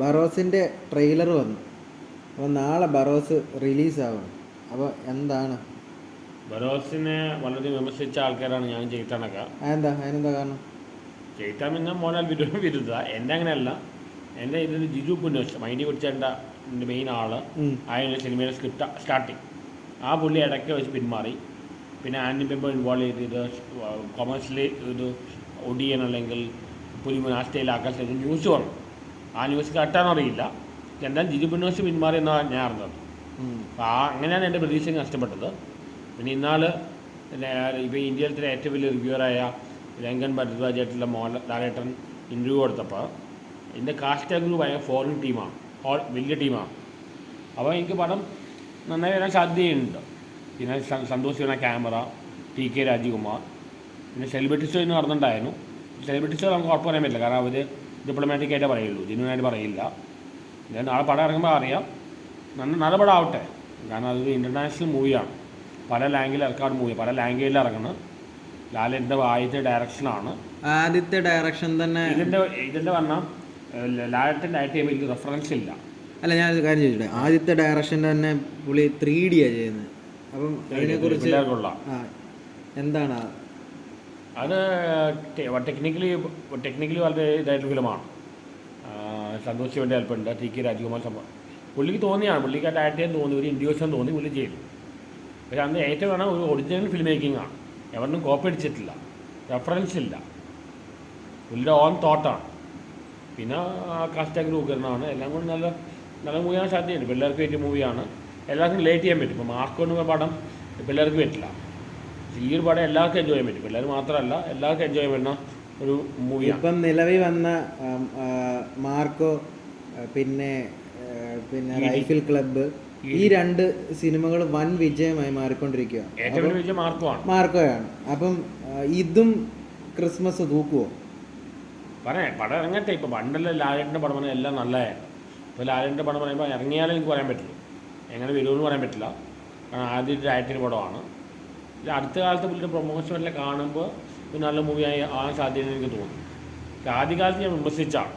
ബറോസിന്റെ trailer വന്നു. അപ്പോൾ നാളെ ബറോസ് റിലീസാവും. അപ്പോൾ എന്താണ്? ബറോസിനെ വളരെ വിമർശിച്ച ആൾക്കാരാണ് ഞാൻ ചെയ്തണക്ക അതെന്താ? അതിനെന്താ കാരണം? ചെയ്താൻ പിന്നെ മോനാൽ വിരുദ്ധ വിരുദ്ധ. എന്റെ അങ്ങനെയല്ല. എന്റെ ഇതിൽ ജിജു പുന്നോഷ് മൈൻഡി കുടിച്ചേണ്ട മെയിൻ ആൾ. ആയിരുന്നു സിനിമയുടെ സ്ക്രിപ്റ്റ് സ്റ്റാർട്ടിങ് ആ പുള്ളി ഇടയ്ക്ക് വെച്ച് പിന്മാറി. പിന്നെ ആൻഡി പെമ്പർ ഇൻവോൾവ് ചെയ്ത് ഇത് കൊമേഴ്സ്യലി ഇത് ഒടിയൻ അല്ലെങ്കിൽ പുലിമുൻ ആ സ്റ്റൈലാക്കാൻ ശ്രമിച്ചു ന്യൂസ് വന്നു. ആ ന്യൂസ് കറക്റ്റാണെന്നറിയില്ല എന്തായാലും ജിജു പുന്നോഷ് പിന്മാറി എന്നാണ് ഞാൻ അറിഞ്ഞത്. അപ്പം അപ്പോൾ ആ അങ്ങനെയാണ് എന്റെ പ്രതീക്ഷ നഷ്ടപ്പെട്ടത്. പിന്നെ ഇന്നാൾ ഇപ്പോൾ ഇന്ത്യയിലത്തെ ഏറ്റവും വലിയ റിവ്യൂറായ രംഗൻ ഭരദ്വാജായിട്ടുള്ള മോഹൻ ലാലേട്ടൻ ഇന്റർവ്യൂ കൊടുത്തപ്പോൾ എന്റെ കാസ്റ്റ് ഗ്രൂപ്പ് ഭയങ്കര ഫോറിൻ ടീമാണ് ഓൾ വലിയ ടീമാണ് അപ്പോൾ എനിക്ക് പടം നന്നായി വരാൻ സാധ്യതയുണ്ട്. പിന്നെ സന്തോഷ് വരുന്ന ക്യാമറ ടി കെ രാജകുമാർ പിന്നെ സെലിബ്രിറ്റി ഷോ ഇന്ന് നടന്നിട്ടുണ്ടായിരുന്നു. സെലിബ്രിറ്റി ഷോ നമുക്ക് ഉറപ്പ് പറയാൻ പറ്റില്ല. കാരണം അവർ ഡിപ്ലോമാറ്റിക് ആയിട്ടേ പറയുള്ളൂ. ജെന്യൂനായിട്ട് പറയില്ല. ഞാൻ നാളെ പടം ഇറങ്ങുമ്പോൾ അറിയാം. നല്ല നല്ല പടം ആവട്ടെ. കാരണം അതൊരു ഇന്റർനാഷണൽ മൂവിയാണ് പല ലാംഗ്വേജിൽ ഇറക്കാട് മൂവി പല ലാംഗ്വേജിൽ ഇറങ്ങണം. ലാലിന്റെ ആദ്യത്തെ ഡയറക്ഷനാണ് ആദ്യത്തെ ഡയറക്ഷൻ തന്നെ ഇതിന്റെ ഇതിന്റെ പറഞ്ഞാൽ ലാലത്തിന്റെ ആയിട്ട് എനിക്ക് റെഫറൻസ് ഇല്ല. അല്ല ഞാൻ ഒരു കാര്യം ചോദിച്ചോട്ടെ? ആദ്യത്തെ ഡയറക്ഷൻ തന്നെ പുള്ളി ത്രീ ഡി ആണ് ചെയ്യുന്നത്. അപ്പം അതിനെക്കുറിച്ച് എന്താണ് അത് ടെക്നിക്കലി ടെക്നിക്കലി വളരെ ഇതായിട്ടുള്ള ഫിലിമാണ്. സന്തോഷ് ശിവന്റെ ഹെൽപ്പുണ്ട് ടി കെ രാജകുമാർ സംഭവം. പുള്ളിക്ക് തോന്നിയാണ്. പുള്ളിക്ക് ആ ചെയ്യാൻ തോന്നി. ഒരു ഇൻഡ്യൂഷൻ തോന്നി പുള്ളി ചെയ്തു. പക്ഷേ അന്ന് ഏറ്റവും വേണം ഒരു ഒറിജിനൽ ഫിലിം മേക്കിംഗ് ആണ്. കോപ്പി അടിച്ചിട്ടില്ല. റെഫറൻസ് ഇല്ല. പുള്ളിയുടെ ഓൺ തോട്ടാണ് പിന്നെ കാസ്റ്റ് ഗ്രൂക്കറിനാണ് എല്ലാം കൂടി നല്ല നല്ല മൂവിയാണ് സാധ്യതയുണ്ട് പിള്ളേർക്ക് പറ്റിയ മൂവിയാണ് എല്ലാവർക്കും റിലേറ്റ് ചെയ്യാൻ പറ്റും. ഇപ്പോൾ മാർക്ക് കൊണ്ട് പടം പിള്ളേർക്ക് പറ്റില്ല. ഈ ഒരു പടം എല്ലാവർക്കും എൻജോയ് ചെയ്യാൻ പറ്റും. എല്ലാവരും മാത്രമല്ല എല്ലാവർക്കും എൻജോയ് ചെയ്യാൻ പറ്റുന്ന ഒരു മൂവിയാണ് ഇപ്പം നിലവിൽ വന്ന മാർക്കോ പിന്നെ പിന്നെ റൈഫിൾ ക്ലബ്ബ് ഈ രണ്ട് സിനിമകൾ വൻ വിജയമായി മാറിക്കൊണ്ടിരിക്കുക ഏറ്റവും വലിയ മാർക്കുമാണ് മാർക്കോയാണ്. അപ്പം ഇതും ക്രിസ്മസ് തൂക്കുവോ? പറയാം പടം ഇറങ്ങട്ടെ. ഇപ്പം പണ്ടല്ല ലാലേട്ടന്റെ പടം പറഞ്ഞാൽ എല്ലാം നല്ലതായിരുന്നു. ഇപ്പോൾ ലാലേട്ടന്റെ പടം പറയുമ്പോൾ ഇറങ്ങിയാലേ എനിക്ക് പറയാൻ പറ്റുള്ളൂ എങ്ങനെ വരുമെന്ന് പറയാൻ പറ്റില്ല. കാരണം ആദ്യത്തെ ആയിട്ടൊരു പടമാണ്. അടുത്ത കാലത്ത് പുള്ളിയുടെ പ്രൊമോഷൻ എല്ലാം കാണുമ്പോൾ ഒരു നല്ല മൂവിയായി ആകാൻ സാധ്യത എനിക്ക് തോന്നുന്നു. ആദ്യകാലത്ത് ഞാൻ വിമർശിച്ചാണ്.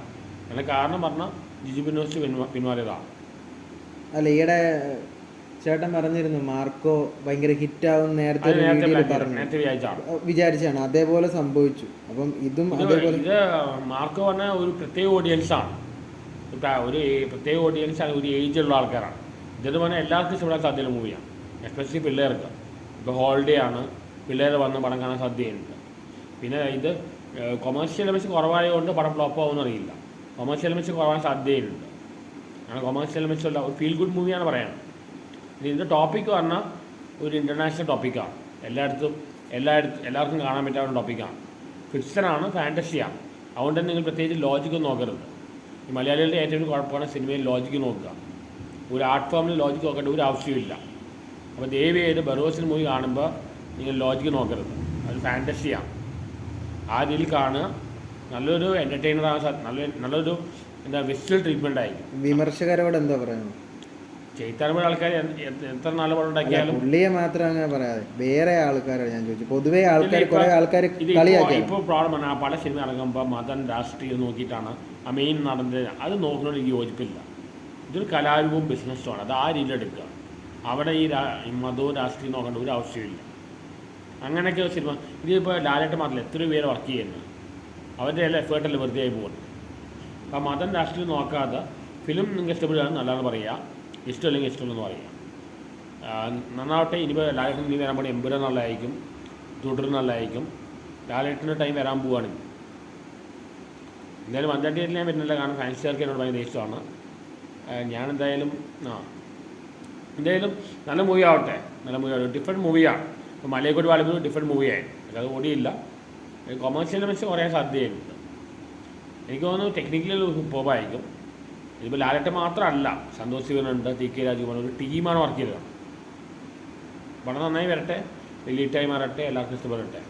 അതിന് കാരണം പറഞ്ഞാൽ ജിജു ബിനോസ് പിന്മാ പിന്മാറിയതാണ് അല്ല ഈയിടെ ചേട്ടൻ പറഞ്ഞിരുന്നു മാർക്കോ ഭയങ്കര ഹിറ്റാവും നേരത്തെ പറഞ്ഞു. വിചാരിച്ചാണ്. അതേപോലെ സംഭവിച്ചു. അപ്പം ഇതും ഇത് അതേപോലെ ഇത് മാർക്കോ പറഞ്ഞ ഒരു പ്രത്യേക ഓഡിയൻസ് ആണ്. ഒരു പ്രത്യേക ഓഡിയൻസ് ആണ് ഒരു ഏജ് ഉള്ള ആൾക്കാരാണ്. ഇതെന്ന് പറഞ്ഞാൽ എല്ലാവർക്കും ഇഷ്ടപ്പെടാൻ സാധ്യത മൂവിയാണ് എസ്പെഷ്യലി പിള്ളേർക്ക്. ഇപ്പോൾ ഹോളിഡേ ആണ് പിള്ളേർ വന്ന് പടം കാണാൻ സാധ്യതയുണ്ട്. പിന്നെ ഇത് കൊമേഴ്ഷ്യൽ എലമെൻസ് കുറവായതുകൊണ്ട് പടം ഫ്ലോപ്പ് ആവുമെന്ന് അറിയില്ല. കൊമേഴ്ഷ്യൽ എലമെൻസ് കുറവാൻ സാധ്യതയുണ്ട്. അങ്ങനെ കൊമേഴ്ഷ്യൽ എലമെൻസ് ഉള്ള ഒരു ഫീൽ ഗുഡ് മൂവിയാണ് പറയുന്നത് ഇതിന്റെ ടോപ്പിക്ക് പറഞ്ഞാൽ ഒരു ഇന്റർനാഷണൽ ടോപ്പിക്കാണ് എല്ലായിടത്തും എല്ലായിടത്തും എല്ലാവർക്കും കാണാൻ പറ്റാവുന്ന ടോപ്പിക്കാണ് ഫിക്ഷനാണ് ഫാന്റസിയാണ് അതുകൊണ്ട് തന്നെ നിങ്ങൾ പ്രത്യേകിച്ച് ലോജിക്ക് നോക്കരുത്. ഈ മലയാളികളുടെ ഏറ്റവും കുഴപ്പമാണ് സിനിമയിൽ ലോജിക്ക് നോക്കുക. ഒരു ആർട്ട് ഫോമിൽ ലോജിക്ക് നോക്കേണ്ട ഒരു ആവശ്യമില്ല അപ്പോൾ ദയവ് ചെയ്ത് ബറോസിന് മൂവി കാണുമ്പോൾ നിങ്ങൾ ലോജിക്ക് നോക്കരുത്. അത് ഫാന്റസിയാണ് ആ രീതിയിൽ കാണുക. നല്ലൊരു എന്റർടൈനർ ആകാൻ നല്ല നല്ലൊരു എന്താ വിഷ്വൽ ട്രീറ്റ്മെന്റ് ആയി. വിമർശകരോട് എന്താ പറയുന്നത് ചെയ്ത്താറുമ്പോൾ ആൾക്കാർ എത്ര നല്ല പടം ഉണ്ടാക്കിയാലും പുള്ളിയെ മാത്രം അങ്ങനെ പറയാതെ. വേറെ ആൾക്കാരാണ് ഞാൻ ചോദിച്ചു. പൊതുവേ ആൾക്കാർ കുറേ ആൾക്കാർ കളിയാക്കി ഇപ്പോൾ പ്രോബ്ലം ആണ്. ആ പല സിനിമ ഇറങ്ങുമ്പോൾ മതം രാഷ്ട്രീയം നോക്കിയിട്ടാണ് ആ മെയിൻ നടന്നത്. അത് നോക്കുന്നതിന് എനിക്ക് യോജിപ്പില്ല. ഇതൊരു കലാരൂപവും ബിസിനസ്സുമാണ് അത് ആ രീതിയിൽ എടുക്കുക. അവിടെ ഈ രാ- മതവും രാഷ്ട്രീയം നോക്കേണ്ട ഒരു ആവശ്യമില്ല. അങ്ങനെയൊക്കെ സിനിമ ഇതിപ്പോൾ ലാലേട്ട് മാത്രമല്ല എത്ര പേര് വർക്ക് ചെയ്യുന്നത് അവരുടെ എല്ലാം എഫേർട്ടല്ലേ വെറുതെ പോകുന്നത് അപ്പോൾ മതം രാഷ്ട്രീയം നോക്കാതെ ഫിലിം നിങ്ങൾക്ക് ഇഷ്ടപ്പെടുകയാണ് നല്ലതെന്ന് പറയുക ഇഷ്ടമില്ലെങ്കിൽ ഇഷ്ടമില്ലെന്ന് പറയുക നന്നാവട്ടെ ഇനിയിപ്പോൾ ലാലേട്ടൻ ഇനി വരാൻ പോണ എമ്പുര നല്ലതായിരിക്കും തുടർ നല്ലതായിരിക്കും ലാലേട്ടന്റെ ടൈം വരാൻ പോവുകയാണ് എന്തായാലും എന്തായാലും തീയതി ഞാൻ വരുന്നില്ല. കാരണം ഫാൻസുകാർക്ക് എന്നോട് ഭയങ്കര ഇഷ്ടമാണ് ഞാനെന്തായാലും ആ എന്തായാലും നല്ല മൂവി ആവട്ടെ. നല്ല മൂവി ആവട്ടെ. ഡിഫറെന്റ് മൂവിയാണ് ഇപ്പോൾ മലയക്കോട് വാളിപ്പോൾ ഡിഫറെന്റ് മൂവിയായി അല്ലാതെ ഓടിയില്ല. കൊമേഴ്ഷ്യൽ വെച്ച് കുറേ സാധ്യതയുണ്ട്. എനിക്ക് തോന്നുന്നു ടെക്നിക്കലി സൂപ്പർബായിരിക്കും ഇതിപ്പോൾ ലാലറ്റ മാത്രമല്ല. സന്തോഷ് ശിവനുണ്ട് ടി കെ രാജകുമാർ ഒരു ടീമാണ് വർക്ക് ചെയ്തത്. വളരെ നന്നായി വരട്ടെ. വലിയ ടൈം മാറട്ടെ. എല്ലാവർക്കും ഇഷ്ടപ്പെടട്ടെ